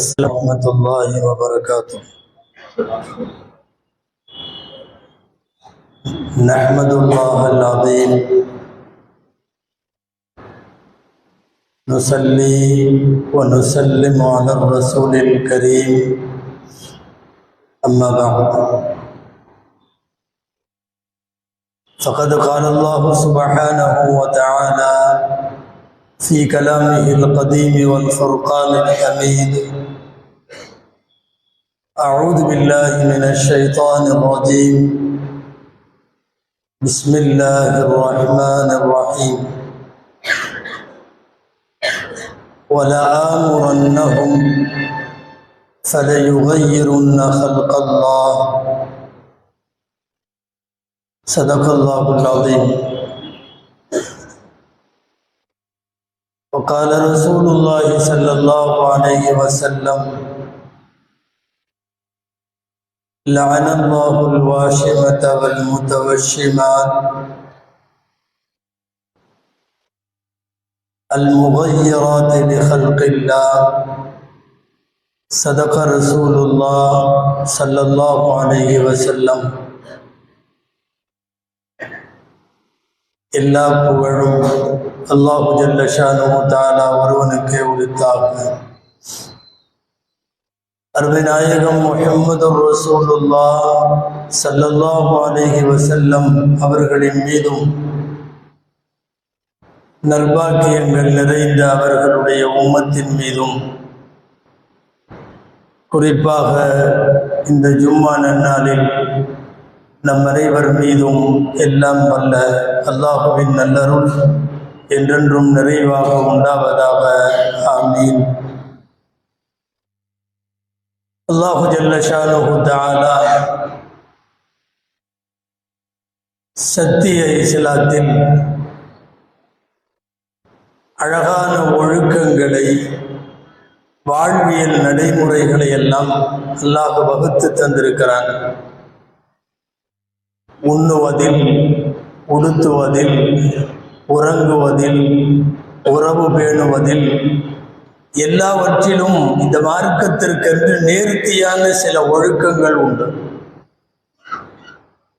السلام ورحمة الله وبركاته نحمد الله العظيم نصلي ونسلم على الرسول الكريم أما بعد فقد قال الله سبحانه وتعالى في كلامه القديم والفرقان الحميد أعوذ بالله من الشيطان الرجيم. بسم الله الرحمن الرحيم. ولآمرنهم فليغيرن خلق الله. صدق الله العظيم. وقال رسول الله صلى الله عليه وسلم لعن الله الواشمة والمتوشمات. المغيرات لخلق الله صدق رسول الله صلى الله عليه وسلم. اللہ کو اللہ جل شانہ تعالی ورون کے الطاق میں. அருமைநாயகம் முகமது ரசூலுல்லா சல்லல்லாஹு அலைஹி வசல்லம் அவர்களின் மீதும் நல்பாக்கியங்கள் நிறைந்த அவர்களுடைய உம்மத்தின் மீதும். குறிப்பாக இந்த ஜும்மா நன்னாளில் நம் அனைவர் மீதும் எல்லாம் வல்ல அல்லாஹுவின் நல்லருள் என்றென்றும் நிறைவாக உண்டாவதாக. ஆமீன். அல்லாஹு ஜல்லஷானு தாலா சத்திய இஸ்லாத்தில் அழகான ஒழுக்கங்களை வாழ்வியல் நடைமுறைகளை எல்லாம் அல்லாஹ் வகுத்து தந்திருக்கிறான். உண்ணுவதில் உடுத்துவதில் உறங்குவதில் உறவு பேணுவதில் எல்லாவற்றிலும் இந்த மார்க்கத்திற்கென்று நேர்த்தியான சில ஒழுக்கங்கள் உண்டு.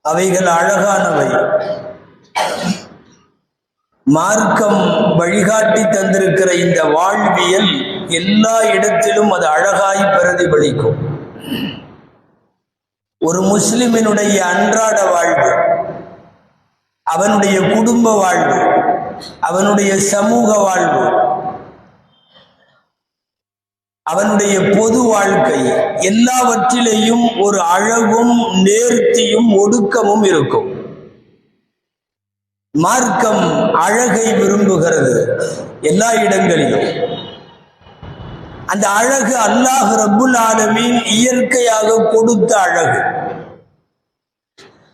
அவைகள் அழகானவை. மார்க்கம் வழிகாட்டி தந்திருக்கிற இந்த வாழ்வியல் எல்லா இடத்திலும் அது அழகாய் பிரதிபலிக்கும். ஒரு முஸ்லிமினுடைய அன்றாட வாழ்வு அவனுடைய குடும்ப வாழ்வு அவனுடைய சமூக வாழ்வு அவனுடைய பொது வாழ்க்கை எல்லாவற்றிலேயும் ஒரு அழகும் நேர்த்தியும் ஒடுக்கமும் இருக்கும். மார்க்கம் அழகை விரும்புகிறது எல்லா இடங்களிலும். அந்த அழகு அல்லாஹ் ரபுல் ஆலமின் இயற்கையாக கொடுத்த அழகு.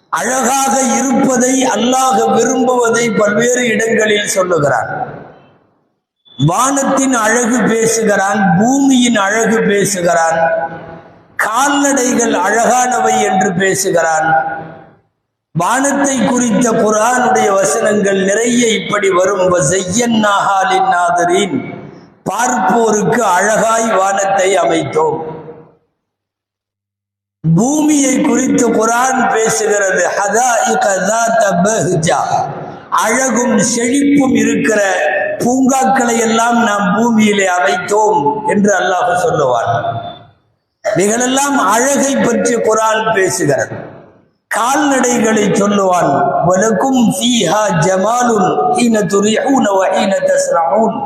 அழகாக இருப்பதை அல்லாஹ் விரும்புவதை பல்வேறு இடங்களில் சொல்லுகிறான். வானத்தின் அழகு பேசுகிறான் பூமியின் அழகு பேசுகிறான் கால்நடைகள் அழகானவை என்று பேசுகிறான். வானத்தை குறித்த குரானுடைய வசனங்கள் நிறைய இப்படி வரும். நாதரின் பார்ப்போருக்கு அழகாய் வானத்தை அமைத்தோம். பூமியை குறித்து குரான் பேசுகிறது. அழகும் செழிப்பும் இருக்கிற பூங்காக்களை எல்லாம் நாம் பூமியிலே அமைத்தோம் என்று அல்லாஹ் சொல்லுவார் இவைகளெல்லாம் அழகை பற்றி குரான் பேசுகிறது. கால்நடைகளை சொல்லுவான் வலக்கும் ஃபீஹா ஜமாலுன் ஹீன துரிஹூன வஹீன தஸ்ரஹூன்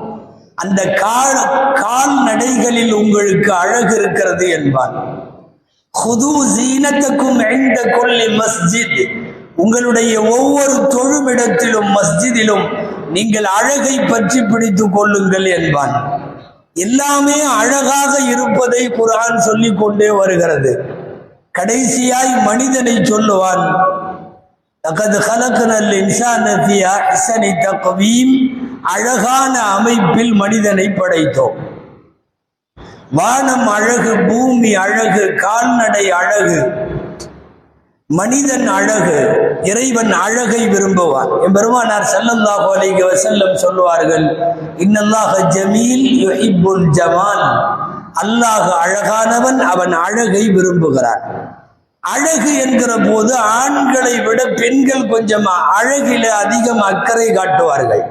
அந்த கால் கால்நடைகளில் உங்களுக்கு அழகு இருக்கிறது என்பான். ஹுது சீனத்துக்கும் எந்த கொல்லி மஸ்ஜித். உங்களுடைய ஒவ்வொரு தொழுமிடத்திலும் மஸ்ஜிதிலும் நீங்கள் அழகை பற்றி பிடித்துக் கொள்ளுங்கள் என்பான். எல்லாமே அழகாக இருப்பதை குரான் சொல்லிக் கொண்டே வருகிறது. கடைசியாய் மனிதனை சொல்லுவான் அழகான அமைப்பில் மனிதனை படைத்தோம். வானம் அழகு பூமி அழகு கால்நடை அழகு மனிதன் அழகு இறைவன் அழகை விரும்புவான். என் பெருமானார் ஸல்லல்லாஹு அலைஹி சொல்லுவார்கள் இன்னல்லாஹ ஜமீல் யுஹிப்புல் ஜமால். அல்லாஹ் அழகானவன் அவன் அழகை விரும்புகிறான். அழகு என்கிற போது ஆண்களை விட பெண்கள் கொஞ்சம் அழகில அதிகம் அக்கறை காட்டுவார்கள்.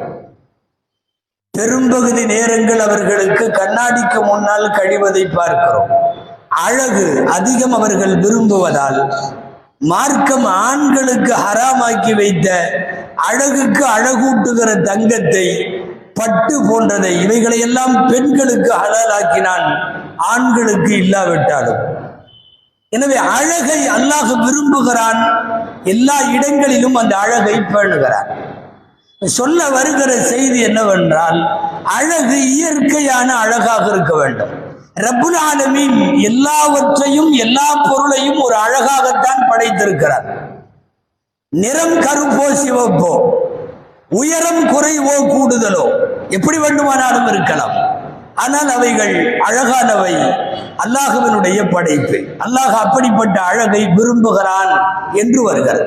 பெரும்பகுதி நேரங்கள் அவர்களுக்கு கண்ணாடிக்கு முன்னால் கழிவதை பார்க்கிறோம். அழகு அதிகம் அவர்கள் விரும்புவதால் மார்க்கம் ஆண்களுக்கு ஹராமாக்கி வைத்த அழகுக்கு அழகூட்டுகிற தங்கத்தை பட்டு போன்றதை இவைகளை எல்லாம் பெண்களுக்கு ஹலாலாக்கினான் ஆண்களுக்கு இல்லாவிட்டாலும். எனவே அழகை அல்லாஹ் விரும்புகிறான். எல்லா இடங்களிலும் அந்த அழகை பேணுகிறான் சொல்ல வருகிற செய்தி என்னவென்றால் அழகு இயற்கையான அழகாக இருக்க வேண்டும். ரப்புல் ஆலமீன் எல்லாவற்றையும் எல்லா பொருளையும் ஒரு அழகாகத்தான் படைத்திருக்கிறார். நிறம் கருப்போ சிவப்போ உயரம் குறைவோ கூடுதலோ எப்படி வேண்டுமானாலும் இருக்கலாம். ஆனால் அவைகள் அழகானவை அல்லாஹுவினுடைய படைப்பு. அல்லாஹ் அப்படிப்பட்ட அழகை விரும்புகிறான் என்று வருகிறது.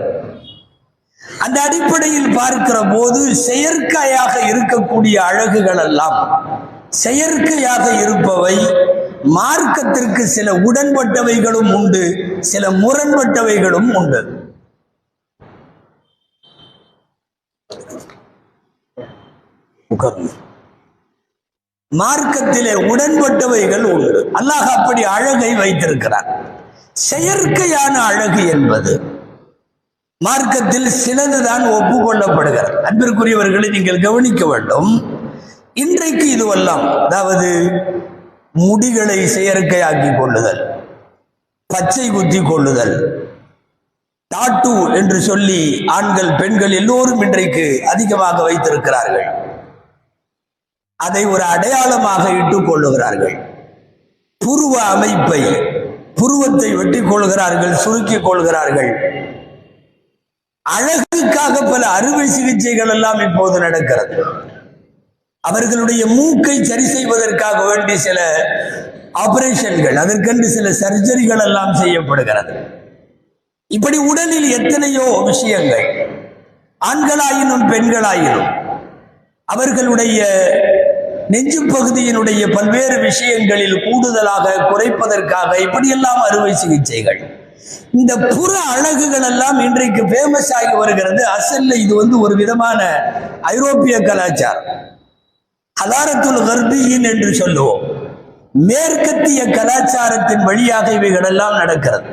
அந்த அடிப்படையில் பார்க்கிற போது செயற்கையாக இருக்கக்கூடிய அழகுகள் எல்லாம் செயற்கையாக இருப்பவை மார்க்கத்திற்கு சில உடன்பட்டவைகளும் உண்டு சில முரண்பட்டவைகளும் உண்டு. மார்க்கத்திலே உடன்பட்டவைகள் உண்டு. அல்லாஹ் அப்படி அழகை வைத்திருக்கிறார் செயற்கையான அழகு என்பது மார்க்கத்தில் சிலதுதான் ஒப்புக்கொள்ளப்படுகிறது. அன்பிற்குரியவர்களை நீங்கள் கவனிக்க வேண்டும் இன்றைக்கு இதுவெல்லாம் அதாவது முடிகளை செயற்கையாக்கி கொள்ளுதல் பச்சை குத்தி கொள்ளுதல் டாட்டு என்று சொல்லி ஆண்கள் பெண்கள் எல்லோரும் இன்றைக்கு அதிகமாக வைத்திருக்கிறார்கள். அதை ஒரு அடையாளமாக இட்டுக் கொள்ளுகிறார்கள். புருவ அமைப்பை புருவத்தை வெட்டிக் கொள்கிறார்கள் சுருக்கிக் கொள்கிறார்கள். அழகுக்காக பல அறுவை சிகிச்சைகள் எல்லாம் இப்போது நடக்கிறது. அவர்களுடைய மூக்கை சரி செய்வதற்காக வேண்டி சில ஆபரேஷன்கள் அதற்கென்று சில சர்ஜரிகள் எல்லாம் செய்யப்படுகிறது. இப்படி உடலில் எத்தனையோ விஷயங்கள் ஆண்களாயினும் பெண்களாயினும் அவர்களுடைய நெஞ்சு பகுதியினுடைய பல்வேறு விஷயங்களில் கூடுதலாக குறைப்பதற்காக இப்படியெல்லாம் அறுவை சிகிச்சைகள். இந்த புற அழகுகள் எல்லாம் இன்றைக்கு ஃபேமஸ் ஆகி வருகிறது. அசல்ல இது வந்து ஒரு விதமான ஐரோப்பிய கலாச்சாரம். ஹலாரத்துல் கர்பியின் என்று சொல்லுவோம். மேற்கத்திய கலாச்சாரத்தின் வழியாக இவைகளெல்லாம் நடக்கிறது.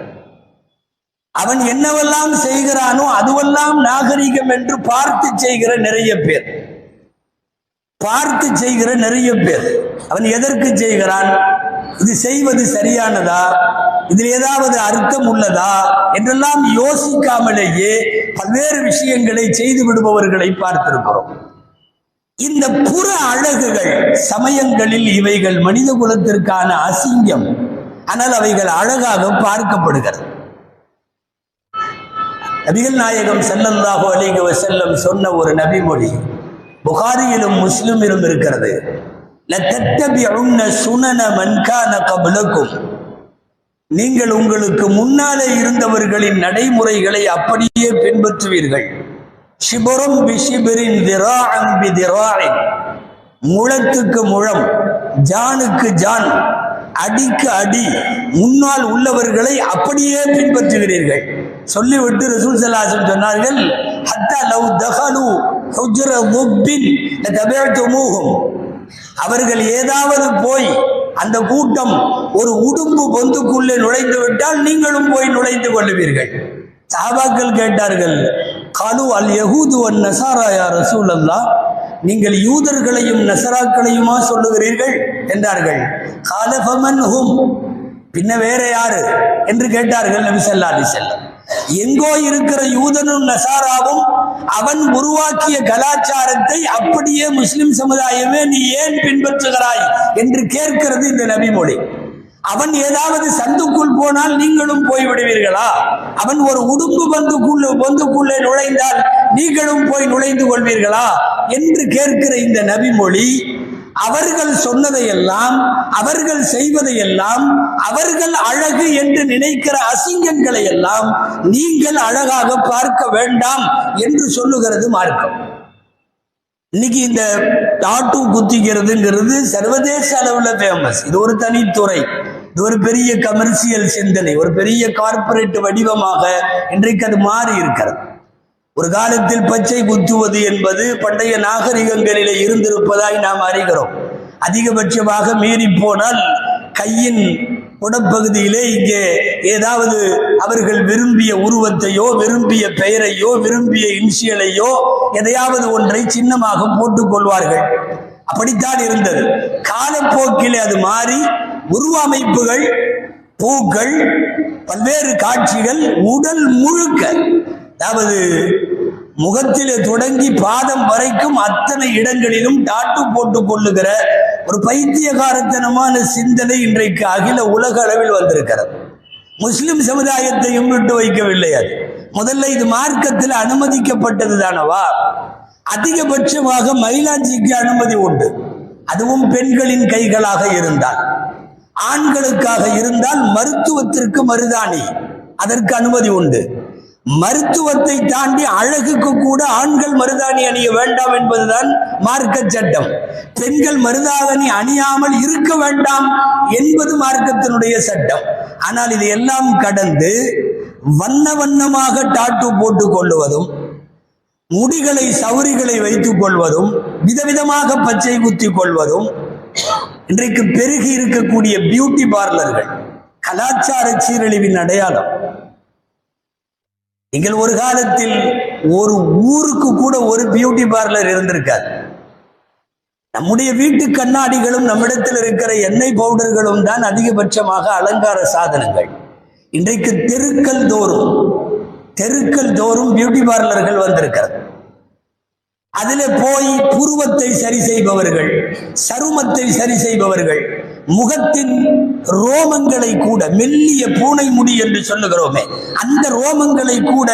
அவன் என்னவெல்லாம் செய்கிறானோ அதுவெல்லாம் நாகரிகம் என்று பார்த்து செய்கிற நிறைய பேர். பார்த்து செய்கிற நிறைய பேர். அவன் எதற்கு செய்கிறான்? இது செய்வது சரியானதா? இதில் ஏதாவது அர்த்தம் உள்ளதா? என்றெல்லாம் யோசிக்காமலேயே பல்வேறு விஷயங்களை செய்து விடுபவர்களை பார்த்திருக்கிறோம். இந்த புற அழகுகள் சமயங்களில் இவைகள் மனித குலத்திற்கான அசிங்கம். ஆனால் அவைகள் அழகாக பார்க்கப்படுகிறது. நபிகள் நாயகம் செல்லந்தாக அலைஹி செல்லம் சொன்ன ஒரு நபிமொழி புகாரியிலும் முஸ்லிமிலும் இருக்கிறது. லதத்தபிஉன்ன நீங்கள் உங்களுக்கு முன்னாலே இருந்தவர்களின் நடைமுறைகளை அப்படியே பின்பற்றுவீர்கள். ஷிபுரம் பிஷிபரின் திராஅன் பிதிராஇன். முழத்துக்கு முழம் ஜானுக்கு ஜான் அடிக்கு அடி முன்னால் உள்ளவர்களை அப்படியே பின்பற்றுகிறீர்கள். சொல்லிவிட்டு ரசூல் சல்லாசம் சொன்னார்கள் ஹத்தா லவ் தஹலு ஹுஜ்ர முப்பின் லதபிஅதுமூஹும் அவர்கள் ஏதாவது போய் அந்த கூட்டம் ஒரு உடும்பு பொந்துக்குள்ளே நுழைந்து விட்டால் நீங்களும் போய் நுழைந்து கொள்ளுவீர்கள். சாபாக்கள் கேட்டார்கள் காலு அல் யகூது வன் நசாரா யா அல்லா நீங்கள் யூதர்களையும் நசராக்களையுமா சொல்லுகிறீர்கள்? என்றார்கள். காலபமன் ஹும் பின்ன வேற யாரு? என்று கேட்டார்கள் நபி ஸல்லல்லாஹு அலைஹி எங்கோ இருக்கிற யூதனும் நசாராவும் அவன் உருவாக்கிய கலாச்சாரத்தை அப்படியே முஸ்லிம் சமுதாயமே நீ ஏன் பின்பற்றுகிறாய்? என்று கேட்கிறது இந்த நபிமொழி. அவன் ஏதாவது சந்துக்குள் போனால் நீங்களும் போய் விடுவீர்களா அவன் ஒரு உடும்பு பந்துக்குள்ள பந்துக்குள்ளே நுழைந்தால் நீங்களும் போய் நுழைந்து கொள்வீர்களா? என்று கேட்கிற இந்த நபிமொழி அவர்கள் சொன்னதையெல்லாம் அவர்கள் செய்வதையெல்லாம் அவர்கள் அழகு என்று நினைக்கிற அசிங்கங்களை எல்லாம் நீங்கள் அழகாக பார்க்க வேண்டாம் என்று சொல்லுகிறது மார்க்கம். இன்னைக்கு இந்த டாட்டு குத்திக்கிறதுங்கிறது சர்வதேச அளவில் ஃபேமஸ் இது ஒரு தனித்துறை இது ஒரு பெரிய கமர்ஷியல் சிந்தனை. ஒரு பெரிய கார்பரேட் வடிவமாக இன்றைக்கு அது மாறி இருக்கிறது. ஒரு காலத்தில் பச்சை குத்துவது என்பது பண்டைய நாகரிகங்களிலே இருந்திருப்பதாய் நாம் அறிகிறோம். அதிகபட்சமாக மீறி போனால் கையின் உடற்பகுதியிலே இங்கே ஏதாவது அவர்கள் விரும்பிய உருவத்தையோ விரும்பிய பெயரையோ விரும்பிய இன்சியலையோ எதையாவது ஒன்றை சின்னமாக போட்டுக் கொள்வார்கள் அப்படித்தான் இருந்தது. காலப்போக்கிலே அது மாறி உருவ அமைப்புகள் பூக்கள் பல்வேறு காட்சிகள் உடல் முழுக்க அதாவது முகத்திலே தொடங்கி பாதம் வரைக்கும் அத்தனை இடங்களிலும் டாட்டு போட்டுக் கொள்ளுகிற ஒரு பைத்தியகாரத்தனமான சிந்தனை இன்றைக்கு அகில உலக அளவில் வந்திருக்கிறது. முஸ்லிம் சமுதாயத்தையும் விட்டு வைக்கவில்லை அது. முதல்ல இது மார்க்கத்தில் அனுமதிக்கப்பட்டது தானவா அதிகபட்சமாக மயிலாஞ்சிக்கு அனுமதி உண்டு. அதுவும் பெண்களின் கைகளாக இருந்தால். ஆண்களுக்காக இருந்தால் மருத்துவத்திற்கு மருதாணி. அதற்கு அனுமதி உண்டு. மருத்துவத்தை தாண்டி அழகுக்கு கூட ஆண்கள் மருதாணி அணிய வேண்டாம் என்பதுதான் மார்க்க சட்டம் பெண்கள் மருதாணி அணியாமல் இருக்க வேண்டாம் என்பது மார்க்கத்தினுடைய சட்டம். ஆனால் இது எல்லாம் கடந்து வண்ண வண்ணமாக டாட்டு போட்டு கொள்ளுவதும் முடிகளை சவுரிகளை வைத்துக் கொள்வதும் விதவிதமாக பச்சை குத்திக் கொள்வதும் இன்றைக்கு பெருகி இருக்கக்கூடிய பியூட்டி பார்லர்கள் கலாச்சார சீரழிவின் அடையாளம். நீங்கள் ஒரு காலத்தில் ஒரு ஊருக்கு கூட ஒரு பியூட்டி பார்லர் இருந்திருக்காது. நம்முடைய வீட்டு கண்ணாடிகளும் நம்மிடத்தில் இருக்கிற எண்ணெய் பவுடர்களும் தான் அதிகபட்சமாக அலங்கார சாதனங்கள். இன்றைக்கு தெருக்கள் தோறும் தெருக்கள் தோறும் பியூட்டி பார்லர்கள் வந்திருக்கிறது. அதில் போய் புருவத்தை சரி செய்பவர்கள் சருமத்தை சரி செய்பவர்கள் முகத்தின் ரோமங்களை கூட மெல்லிய பூனை முடி என்று சொல்லுகிறோமே அந்த ரோமங்களை கூட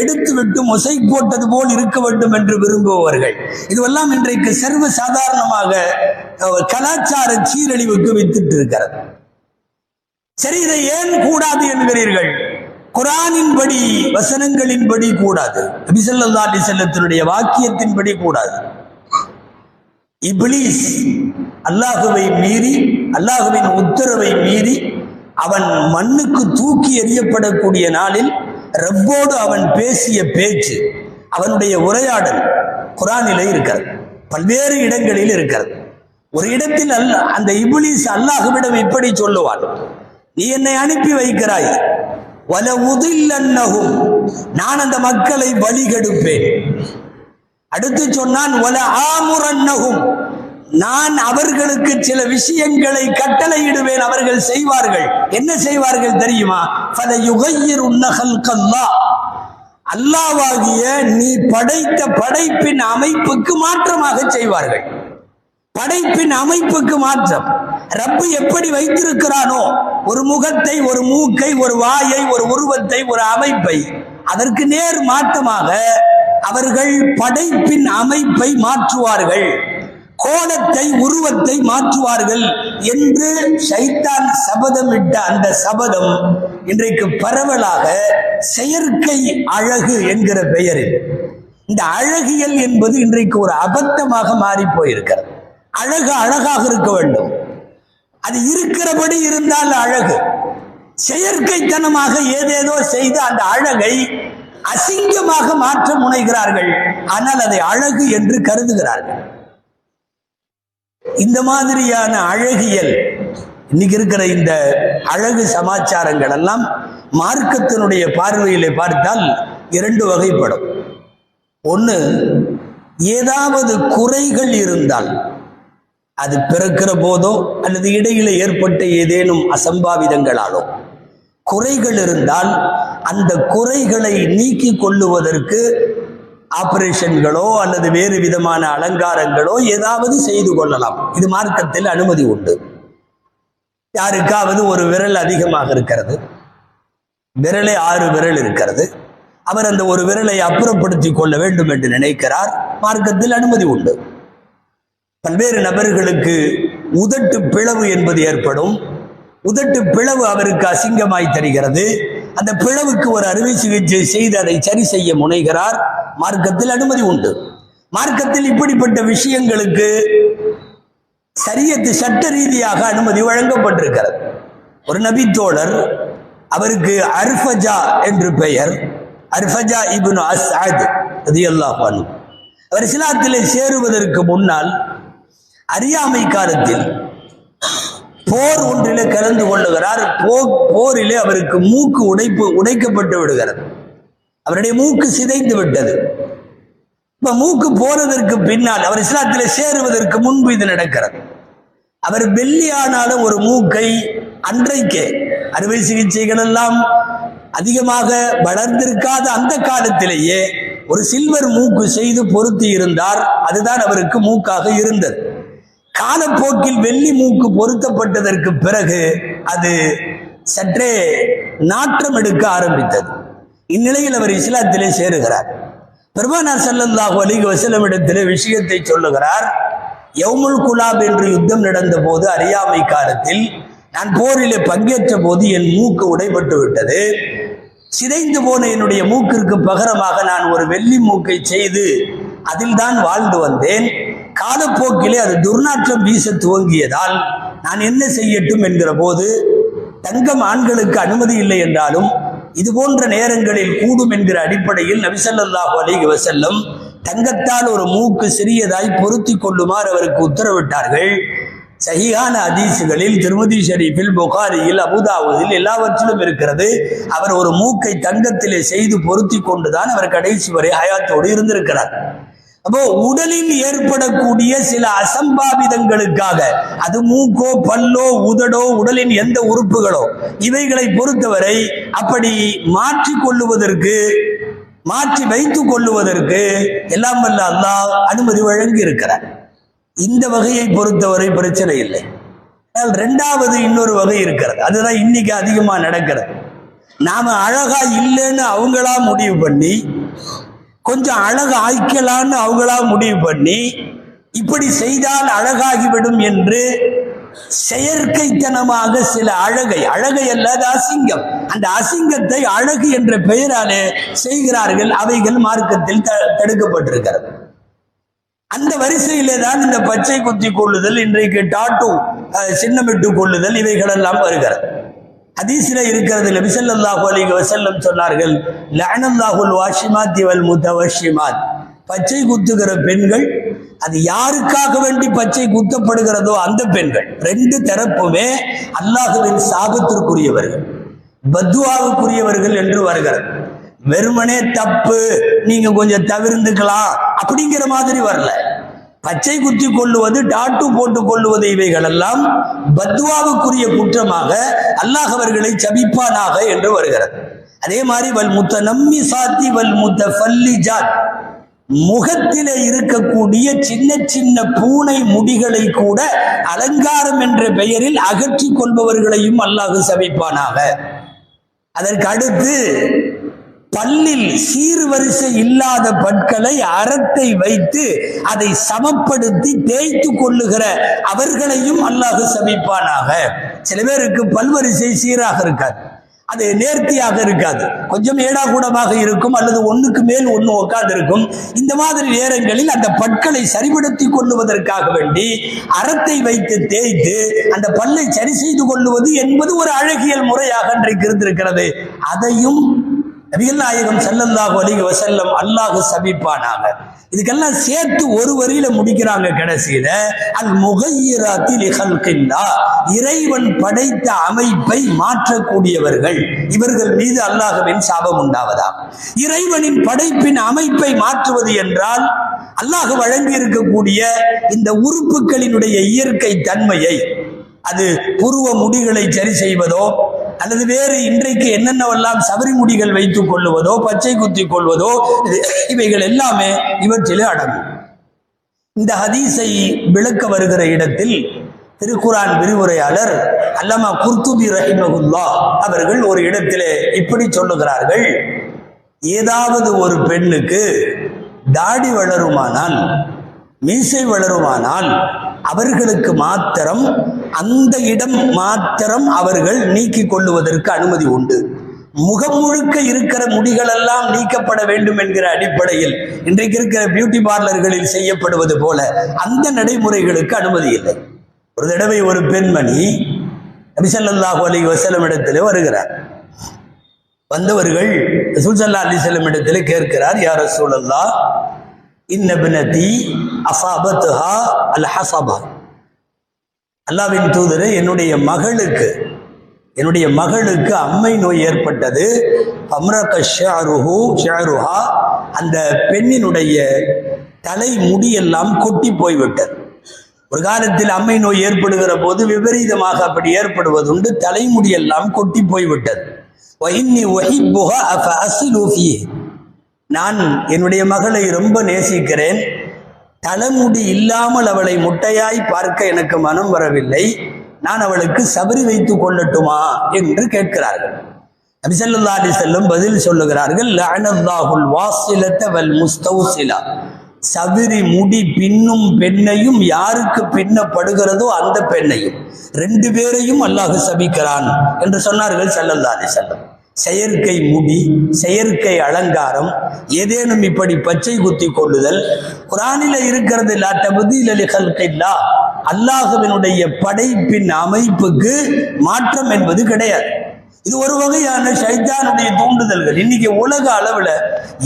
எடுத்துவிட்டு மொசை போட்டது போல் இருக்க வேண்டும் என்று விரும்புபவர்கள். இதுவெல்லாம் இன்றைக்கு சர்வ சாதாரணமாக கலாச்சார சீரழிவுக்கு வித்துட்டு இருக்கிறது சரி இதை ஏன் கூடாது என்கிறீர்கள்? குரானின்படி வசனங்களின்படி கூடாது. நபிசல்லா அலிசல்லத்தினுடைய வாக்கியத்தின்படி கூடாது. இப்லீஸ் அல்லாஹுவை மீறி அல்லாஹுவின் உத்தரவை மீறி அவன் மண்ணுக்கு தூக்கி எறியப்படக்கூடிய நாளில் ரப்போடு அவன் பேசிய பேச்சு அவனுடைய உரையாடல் குரானிலே இருக்கிறது. பல்வேறு இடங்களில் இருக்கிறது. ஒரு இடத்தில் அல்ல அந்த இபுலிஸ் அல்லாஹுவிடம் இப்படி சொல்லுவான் நீ என்னை அனுப்பி வைக்கிறாய். வல உதில்லன்னகும் நான் அந்த மக்களை வழிகெடுப்பேன் அடுத்து சொன்னான் வல ஆமுரன்னகும் நான் அவர்களுக்கு சில விஷயங்களை கட்டளையிடுவேன் அவர்கள் செய்வார்கள். என்ன செய்வார்கள் தெரியுமா? பல யுகையர் உன்னகல் கல்லா அல்லாவாகிய நீ படைத்த படைப்பின் அமைப்புக்கு மாற்றமாக செய்வார்கள். படைப்பின் அமைப்புக்கு மாற்றம். ரப்பு எப்படி வைத்திருக்கிறானோ ஒரு முகத்தை ஒரு மூக்கை ஒரு வாயை ஒரு உருவத்தை ஒரு அமைப்பை அதற்கு நேர் மாற்றமாக அவர்கள் படைப்பின் அமைப்பை மாற்றுவார்கள். கோலத்தை உருவத்தை மாற்றுவார்கள் என்று சைத்தான் சபதமிட்ட அந்த சபதம் இன்றைக்கு பரவலாக செயற்கை அழகு என்கிற பெயரில். இந்த அழகியல் என்பது இன்றைக்கு ஒரு அபத்தமாக மாறி போயிருக்கிறது. அழகு அழகாக இருக்க வேண்டும். அது இருக்கிறபடி இருந்தால் அழகு. செயற்கைத்தனமாக ஏதேதோ செய்து அந்த அழகை அசிங்கமாக மாற்ற முனைகிறார்கள். ஆனால் அதை அழகு என்று கருதுகிறார்கள். இந்த மாதிரியான அழகியல் இன்னைக்கு இருக்கிற இந்த அழகு சமாச்சாரங்கள் எல்லாம் மார்க்கத்தினுடைய பார்வையிலே பார்த்தால் இரண்டு வகைப்படும். ஒன்று ஏதாவது குறைகள் இருந்தால் அது பிறக்கிற போதோ அல்லது இடையில ஏற்பட்ட ஏதேனும் அசம்பாவிதங்களாலோ குறைகள் இருந்தால் அந்த குறைகளை நீக்கி கொள்ளுவதற்கு ஆபரேஷன்களோ அல்லது வேறு விதமான அலங்காரங்களோ ஏதாவது செய்து கொள்ளலாம். இது மார்க்கத்தில் அனுமதி உண்டு. யாருக்காவது ஒரு விரல் அதிகமாக இருக்கிறது. விரலே ஆறு விரல் இருக்கிறது. அவர் அந்த ஒரு விரலை அப்புறப்படுத்தி கொள்ள வேண்டும் என்று நினைக்கிறார். மார்க்கத்தில் அனுமதி உண்டு. பல்வேறு நபர்களுக்கு உதட்டு பிளவு என்பது ஏற்படும். உதட்டு பிளவு அவருக்கு அசிங்கமாய் தருகிறது. அந்த பிளவுக்கு ஒரு அறுவை சிகிச்சை செய்து அதை சரி செய்ய முனைகிறார். மார்க்கத்தில் அனுமதி உண்டு. மார்க்கத்தில் இப்படிப்பட்ட விஷயங்களுக்கு சரியத்து சட்ட ரீதியாக அனுமதி வழங்கப்பட்டிருக்கிறது. ஒரு நபித்தோழர் அவருக்கு அர்ஃபஜா என்று பெயர். அர்ஃபஜா இப்னு அஸ்அத் ரலியல்லாஹு அன்ஹு. அவர் இஸ்லாத்திலே சேருவதற்கு முன்னால் அறியாமை காலத்தில் போர் ஒன்றிலே கலந்து கொள்ளுகிறார். போ- போரிலே அவருக்கு மூக்கு உடைப்பு உடைக்கப்பட்டு விடுகிறது. அவருடைய மூக்கு சிதைந்து விட்டது. இப்ப மூக்கு போறதற்கு பின்னால் அவர் இஸ்லாத்தில் சேருவதற்கு முன்பு இது நடக்கிறது. அவர் வெள்ளியானாலும் ஒரு மூக்கை அன்றைக்கே அறுவை சிகிச்சைகள் எல்லாம் அதிகமாக வளர்ந்திருக்காத அந்த காலத்திலேயே ஒரு சில்வர் மூக்கு செய்து பொருத்தி இருந்தார். அதுதான் அவருக்கு மூக்காக இருந்தது. காலப்போக்கில் வெள்ளி மூக்கு பொருத்தப்பட்டதற்கு பிறகு அது சற்றே நாற்றம் எடுக்க ஆரம்பித்தது. இந்நிலையில் அவர் இஸ்லாத்திலே சேருகிறார். பெருமானார் ஸல்லல்லாஹு அலிக வசலமிடத்திலே விஷயத்தை சொல்லுகிறார். யவுமுல் குலாப் என்று யுத்தம் நடந்த போது அறியாமை காலத்தில் நான் போரிலே பங்கேற்ற போது என் மூக்கு உடைபட்டு விட்டது. சிதைந்து போன என்னுடைய மூக்கிற்கு பகரமாக நான் ஒரு வெள்ளி மூக்கை செய்து அதில்தான் வாழ்ந்து வந்தேன். காலப்போக்கிலே அது துர்நாற்றம் வீச துவங்கியதால் நான் என்ன செய்யட்டும் என்கிற போது தங்கம் ஆண்களுக்கு அனுமதி இல்லை என்றாலும் இது போன்ற நேரங்களில் கூடும் என்கிற அடிப்படையில் நபிசல்லாஹு அலிஹி வசல்லம் தங்கத்தால் ஒரு மூக்கு சிறியதாய் பொருத்தி கொள்ளுமாறு அவருக்கு உத்தரவிட்டார்கள். சஹீஹான அதீசுகளில் திருமதி ஷரீஃபில் புகாரியில் அபுதாவுதில் எல்லாவற்றிலும் இருக்கிறது. அவர் ஒரு மூக்கை தங்கத்திலே செய்து பொருத்தி கொண்டுதான் அவர் கடைசி வரை ஹயாத்தோடு இருந்திருக்கிறார். அப்போ உடலில் ஏற்படக்கூடிய சில அசம்பாவிதங்களுக்காக அது மூக்கோ பல்லோ உதடோ உடலின் எந்த உறுப்புகளோ இவைகளை பொறுத்தவரை அப்படி மாற்றி கொள்ளுவதற்கு மாற்றி வைத்துக் கொள்ளுவதற்கு எல்லாம் வல்ல அல்லாஹ் அனுமதி வழங்கி இருக்கிறார் இந்த வகையை பொறுத்தவரை பிரச்சனை இல்லை. ஆனால் ரெண்டாவது இன்னொரு வகை இருக்கிறது. அதுதான் இன்னைக்கு அதிகமா நடக்கிறது. நாம அழகா இல்லைன்னு அவங்களா முடிவு பண்ணி கொஞ்சம் அழகு ஆய்க்கலான்னு அவங்களா முடிவு பண்ணி இப்படி செய்தால் அழகாகிவிடும் என்று செயற்கைத்தனமாக சில அழகை அழகை அல்லாத அசிங்கம் அந்த அசிங்கத்தை அழகு என்ற பெயராலே செய்கிறார்கள் அவைகள் மார்க்கத்தில் த- தடுக்கப்பட்டிருக்கிறது. அந்த வரிசையிலே தான் இந்த பச்சை குத்தி கொள்ளுதல் இன்றைக்கு டாட்டு சின்னமிட்டு கொள்ளுதல் இவைகளெல்லாம் வருகிறது. ஹதீஸில் இருக்கிறது நபி ஸல்லல்லாஹு அலைஹி வஸல்லம் சொன்னார்கள் லஅனல்லாஹுல் வாஷிமாத் வல் முத்தவஷிமாத் பச்சை குத்துகிற பெண்கள் அது யாருக்காக வேண்டி பச்சை குத்தப்படுகிறதோ அந்த பெண்கள் ரெண்டு தரப்புமே அல்லாஹுவின் சாபத்திற்குரியவர்கள் பத்துவாவுக்குரியவர்கள் என்று வருகிறது. வெறுமனே தப்பு நீங்க கொஞ்சம் தவிர்ந்துக்கலாம் அப்படிங்கிற மாதிரி வரல. பச்சை குத்தி கொள்ளுவது டாட்டு போட்டு கொள்ளுவது இவைகள் எல்லாம் பத்வாவுக்குரிய குற்றமாக அல்லாஹ் அவர்களை சபிப்பானாக என்று வருகிறது. அதே மாதிரி வல் முத்த நம்மி சாத்தி வல் முத்த ஜாத். முகத்திலே இருக்கக்கூடிய சின்ன சின்ன பூனை முடிகளை கூட அலங்காரம் என்ற பெயரில் அகற்றி கொள்பவர்களையும் அல்லாஹு சபிப்பானாக. அதற்கு அடுத்து பல்லில் சீர்வரிசை இல்லாத பற்களை அறத்தை வைத்து அதை சமப்படுத்தி தேய்த்து கொள்ளுகிற அவர்களையும் அல்லாஹ் சமிப்பானாக சில பேருக்கு பல்வரிசை சீராக இருக்காது. அது நேர்த்தியாக இருக்காது. கொஞ்சம் ஏடாகூடமாக இருக்கும் அல்லது ஒண்ணுக்கு மேல் ஒன்று உட்கார்ந்து இருக்கும் இந்த மாதிரி நேரங்களில் அந்த பற்களை சரிபடுத்தி கொள்ளுவதற்காக வேண்டி அறத்தை வைத்து தேய்த்து அந்த பல்லை சரி செய்து கொள்ளுவது என்பது ஒரு அழகியல் முறையாக இன்றைக்கு இருந்திருக்கிறது. அதையும் நபிகள் நாயகம் ஸல்லல்லாஹு அலிக வசல்லம் அல்லாஹு சபிப்பானாக இதுக்கெல்லாம் சேர்த்து ஒரு வரியில முடிக்கிறாங்க கடைசியில அல் முகையிராத்தி இகல்கில்லா இறைவன் படைத்த அமைப்பை மாற்றக்கூடியவர்கள். இவர்கள் மீது அல்லாஹ்வின் சாபம் உண்டாவதாம் இறைவனின் படைப்பின் அமைப்பை மாற்றுவது என்றால் அல்லாஹ் வழங்கி இருக்கக்கூடிய இந்த உறுப்புகளினுடைய இயற்கை தன்மையை அது புருவ முடிகளை சரி செய்வதோ அல்லது வேறு இன்றைக்கு என்னென்னவெல்லாம் சபரி முடிகள் வைத்துக் கொள்ளுவதோ பச்சை குத்தி கொள்வதோ இவைகள் எல்லாமே இவற்றிலே அடங்கும். இந்த ஹதீஸை விளக்க வருகிற இடத்தில் திருக்குரான் விரிவுரையாளர் அல்லமா குர்துபி ரஹிமகுல்லா அவர்கள் ஒரு இடத்திலே இப்படி சொல்லுகிறார்கள். ஏதாவது ஒரு பெண்ணுக்கு தாடி வளருமானால் மீசை வளருமானால் அவர்களுக்கு மாத்திரம் அந்த இடம் மாத்திரம் அவர்கள் நீக்கிக் கொள்ளுவதற்கு அனுமதி உண்டு. முகம் முழுக்க இருக்கிற முடிகள் எல்லாம் நீக்கப்பட வேண்டும் என்கிற அடிப்படையில் இன்றைக்கு இருக்கிற பியூட்டி பார்லர்களில் செய்யப்படுவது போல அந்த நடைமுறைகளுக்கு அனுமதி இல்லை. ஒரு தடவை ஒரு பெண்மணி நபிசல்லாஹு அலி வசலம் இடத்திலே வருகிறார். வந்தவர்கள் சுல்சல்லா அலிசல்லம் இடத்திலே கேட்கிறார் யார் சூழல்லா இன்ன அசாபத்துஹா அல் ஹசபா அல்லாவின் தூதர் என்னுடைய மகளுக்கு என்னுடைய மகளுக்கு அம்மை நோய் ஏற்பட்டது. அம்ரக ஷாருஹு ஷாருஹா அந்த பெண்ணினுடைய தலை முடியெல்லாம் கொட்டி போய்விட்டது. ஒரு காலத்தில் அம்மை நோய் ஏற்படுகிற போது விபரீதமாக அப்படி ஏற்படுவதுண்டு தலைமுடியெல்லாம் கொட்டி போய்விட்டது. நான் என்னுடைய மகளை ரொம்ப நேசிக்கிறேன். தலைமுடி இல்லாமல் அவளை முட்டையாய் பார்க்க எனக்கு மனம் வரவில்லை. நான் அவளுக்கு சபரி வைத்துக் கொள்ளட்டுமா என்று கேட்கிறார்கள். நபிசல்லா அலி செல்லும் பதில் சொல்லுகிறார்கள் லஅனல்லாஹுல் வாசிலத்த வல் முஸ்தௌசிலா. சபிரி முடி பின்னும் பெண்ணையும் யாருக்கு பின்னப்படுகிறதோ அந்த பெண்ணையும் ரெண்டு பேரையும் அல்லாஹு சபிக்கிறான் என்று சொன்னார்கள் சல்லல்லா அலி செல்லம் செயற்கை முடி செயற்கை அலங்காரம் ஏதேனும் இப்படி பச்சை குத்தி கொள்ளுதல். குரானில இருக்கிறது லாட்டபுதிலா அல்லாஹுவினுடைய படைப்பின் அமைப்புக்கு மாற்றம் என்பது கிடையாது. இது ஒரு வகையான சைத்தானுடைய தூண்டுதல்கள். இன்னைக்கு உலக அளவுல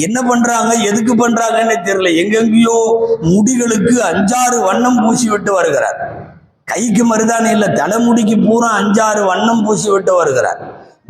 என்ன பண்றாங்க எதுக்கு பண்றாங்கன்னு தெரியல. எங்கெங்கேயோ முடிகளுக்கு அஞ்சாறு வண்ணம் பூசி விட்டு வருகிறார். கைக்கு மருதானே இல்லை தலைமுடிக்கு பூரா அஞ்சாறு வண்ணம் பூசி விட்டு வருகிறார்.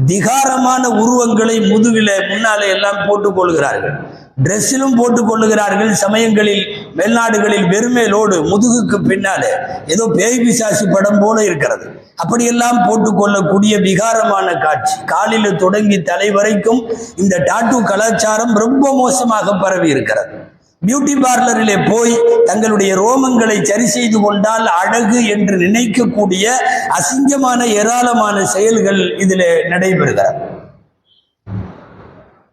திகாரமான உருவங்களை முதுகில முன்னாலே எல்லாம் போட்டுக் கொள்கிறார்கள். ட்ரெஸ்ஸிலும் போட்டுக் கொள்ளுகிறார்கள். சமயங்களில் வெளிநாடுகளில் வெறுமேலோடு முதுகுக்கு பின்னாலே. ஏதோ பேய் பிசாசு படம் போல இருக்கிறது. அப்படியெல்லாம் போட்டுக்கொள்ளக்கூடிய விகாரமான காட்சி. காலில் தொடங்கி தலை வரைக்கும் இந்த டாட்டூ கலாச்சாரம் ரொம்ப மோசமாக பரவி இருக்கிறது பியூட்டி பார்லரிலே போய் தங்களுடைய ரோமங்களை சரி செய்து கொண்டால் அழகு என்று நினைக்கக்கூடிய அசிங்கமான ஏராளமான செயல்கள் இதில் நடைபெறுகிறது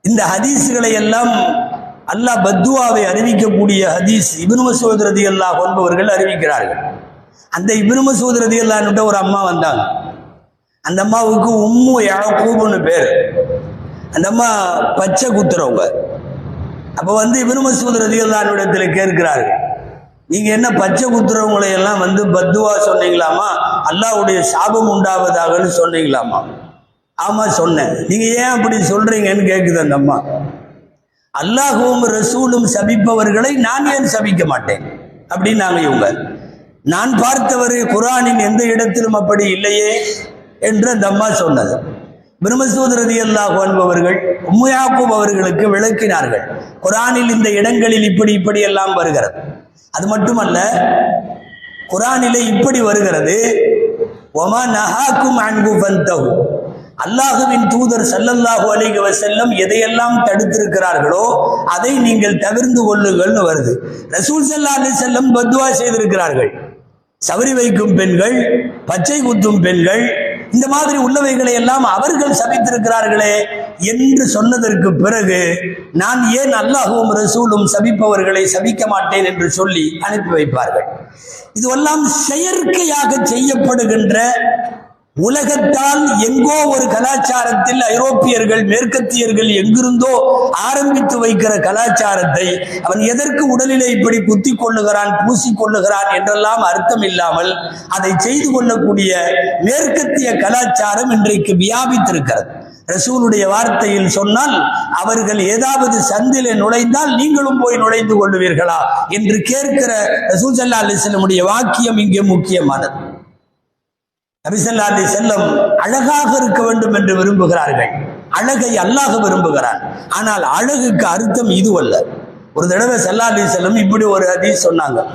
இந்த ஹதீஸ்களை எல்லாம் அல்லாஹ் பத்துவாவை அறிவிக்கக்கூடிய ஹதீஸ் இபின் மசூத் ரதி அல்லாஹ் கொன்பவர்கள் அறிவிக்கிறார்கள். அந்த இபின் மசூத் ரதி அல்லாஹ்னுட்ட ஒரு அம்மா வந்தாங்க. அந்த அம்மாவுக்கு உம்மு யாக்கூப்னு பேர். அந்த அம்மா பச்சை குத்துறவங்க. அப்போ வந்து இவனு மசூத் ரதி கேட்கிறார்கள். நீங்கள் என்ன பச்சை குத்துறவங்களை எல்லாம் வந்து பத்துவா சொன்னீங்களாமா? அல்லாஹ்வுடைய சாபம் உண்டாவதாகன்னு சொன்னீங்களாமா? ஆமாம் சொன்னேன். நீங்கள் ஏன் அப்படி சொல்கிறீங்கன்னு கேட்குது அந்த அம்மா. அல்லாஹுவும் ரசூலும் சபிப்பவர்களை நான் ஏன் சபிக்க மாட்டேன்? அப்படின்னாங்க இவங்க. நான் பார்த்தவர் குரானின் எந்த இடத்திலும் அப்படி இல்லையே என்று அந்த அம்மா சொன்னது. பிரம்மசூதரதி அல்லாஹ் என்பவர்கள் உம்முயாக்கூப் அவர்களுக்கு விளக்கினார்கள். குரானில் இந்த இடங்களில் இப்படி இப்படி எல்லாம் வருகிறது. அது மட்டுமல்ல குரானிலே இப்படி வருகிறது ஒமா நஹாக்கும் அன்பு பந்தகு அல்லாஹுவின் தூதர் சல்லல்லாஹு அலிக செல்லம் எதையெல்லாம் தடுத்திருக்கிறார்களோ அதை நீங்கள் தவிர்ந்து கொள்ளுங்கள்னு வருது. ரசூல் ஸல்லல்லாஹு அலி செல்லம் பத்வா செய்திருக்கிறார்கள். சவரி வைக்கும் பெண்கள் பச்சை குத்தும் பெண்கள் இந்த மாதிரி உள்ளவைகளை எல்லாம் அவர்கள் சபித்திருக்கிறார்களே என்று சொன்னதற்கு பிறகு நான் ஏன் அல்லாஹும் ரசூலும் சபிப்பவர்களை சபிக்க மாட்டேன் என்று சொல்லி அனுப்பி வைப்பார்கள். இதுவெல்லாம் செயற்கையாக செய்யப்படுகின்ற உலகத்தால் எங்கோ ஒரு கலாச்சாரத்தில் ஐரோப்பியர்கள் மேற்கத்தியர்கள் எங்கிருந்தோ ஆரம்பித்து வைக்கிற கலாச்சாரத்தை அவன் எதற்கு உடலிலே இப்படி குத்தி கொள்ளுகிறான் பூசி கொள்ளுகிறான் என்றெல்லாம் அர்த்தம் இல்லாமல் அதை செய்து கொள்ளக்கூடிய மேற்கத்திய கலாச்சாரம் இன்றைக்கு வியாபித்திருக்கிறது. ரசூலுடைய வார்த்தையில் சொன்னால் அவர்கள் ஏதாவது சந்தில நுழைந்தால் நீங்களும் போய் நுழைந்து கொள்ளுவீர்களா? என்று கேட்கிற ரசூல் சல்லா அலிஸ்லமுடைய வாக்கியம் இங்கே முக்கியமானது. நபிசல்லா அலி செல்லம் அழகாக இருக்க வேண்டும் என்று விரும்புகிறார்கள். அழகை அல்லாக விரும்புகிறான். ஆனால் அழகுக்கு அர்த்தம் இதுவல்ல ஒரு தடவை சல்லா அலி செல்லம் இப்படி ஒரு அதி சொன்னாங்க.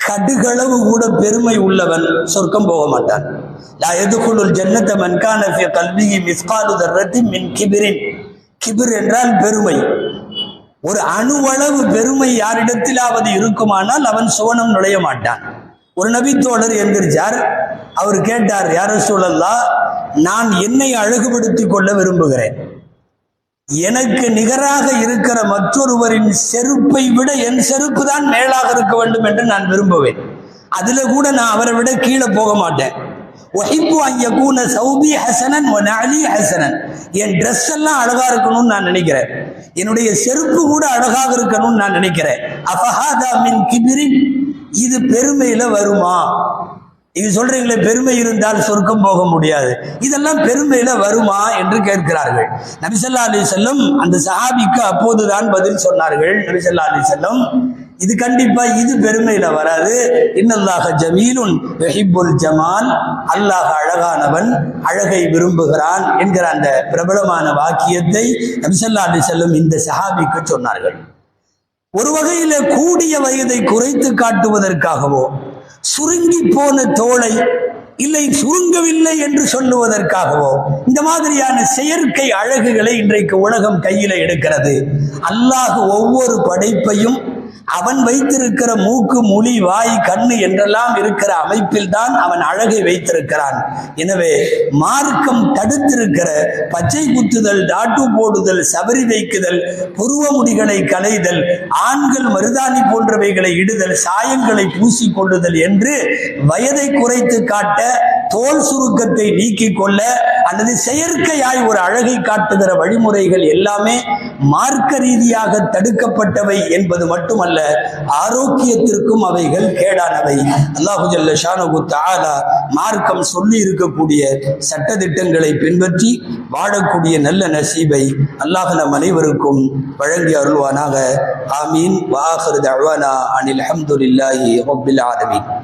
கடுகளவு கூட பெருமை உள்ளவன் சொர்க்கம் போக மாட்டான். லா எதுக்குள்ளுல் ஜன்னத மன்கான ஃபி மிஸ்காலு மின் கிபிரின். கிபிர் என்றால் பெருமை. ஒரு அணுவளவு பெருமை யாரிடத்திலாவது இருக்குமானால் அவன் சுவனம் நுழைய மாட்டான். ஒரு நபித்தோழர் எந்திரிச்சார் அவர் கேட்டார் யார சூழல்லா நான் என்னை அழகுபடுத்திக் கொள்ள விரும்புகிறேன். எனக்கு நிகராக இருக்கிற மற்றொருவரின் செருப்பை விட என் செருப்பு தான் மேலாக இருக்க வேண்டும் என்று நான் விரும்புவேன். அதுல கூட நான் அவரை விட கீழே போக மாட்டேன். ஒஹிப்பு அய்யகூன சௌபி ஹசனன் ஒ ஹசனன். என் ட்ரெஸ் எல்லாம் அழகா இருக்கணும்னு நான் நினைக்கிறேன். என்னுடைய செருப்பு கூட அழகாக இருக்கணும்னு நான் நினைக்கிறேன். அஃபஹாதா மின் கிபிரின் இது பெருமையில வருமா? இது சொல்றீங்களே பெருமை இருந்தால் சொர்க்கம் போக முடியாது. இதெல்லாம் பெருமையில வருமா என்று கேட்கிறார்கள். நபிசல்லா அலி செல்லம் அந்த சஹாபிக்கு அப்போதுதான் பதில் சொன்னார்கள். நபிசல்லா அலி செல்லம் இது கண்டிப்பா இது பெருமையில வராது. இன்னல்லாக ஜமீலுன் வெஹிபுல் ஜமால் அல்லாஹ் அழகானவன் அழகை விரும்புகிறான் என்கிற அந்த பிரபலமான வாக்கியத்தை நபிசல்லா அலி செல்லம் இந்த சஹாபிக்கு சொன்னார்கள். ஒரு வகையில கூடிய வயதை குறைத்து காட்டுவதற்காகவோ சுருங்கி போன தோளை இல்லை சுருங்கவில்லை என்று சொல்லுவதற்காகவோ இந்த மாதிரியான செயற்கை அழகுகளை இன்றைக்கு உலகம் கையில எடுக்கிறது. அல்லாஹ் ஒவ்வொரு படைப்பையும் அவன் வைத்திருக்கிற மூக்கு மொழி வாய் கண்ணு என்றெல்லாம் இருக்கிற அமைப்பில் தான் அவன் அழகை வைத்திருக்கிறான். எனவே மார்க்கம் தடுத்திருக்கிற பச்சை குத்துதல் டாட்டு போடுதல் சபரி வைக்குதல் புருவ முடிகளை களைதல் ஆண்கள் மருதாணி போன்றவைகளை இடுதல் சாயங்களை பூசிக்கொள்ளுதல் என்று வயதை குறைத்து காட்ட தோல் சுருக்கத்தை நீக்கிக் கொள்ள அல்லது செயற்கையாய் ஒரு அழகை காட்டுகிற வழிமுறைகள் எல்லாமே மார்க்க ரீதியாக தடுக்கப்பட்டவை என்பது மட்டுமல்ல ஆரோக்கியத்திற்கும் அவைகள் கேடானவை. அல்லாஹு ஜல்ல ஷானு தாலா மார்க்கம் சொல்லி இருக்கக்கூடிய சட்டதிட்டங்களை பின்பற்றி வாழக்கூடிய நல்ல நசீபை அல்லாஹ் நம் அனைவருக்கும் வழங்கி அருள்வானாக. ஆமீன். வாஹர் தழ்வானா அனில் அஹமதுல்லாஹி ரப்பில் ஆலமீன்.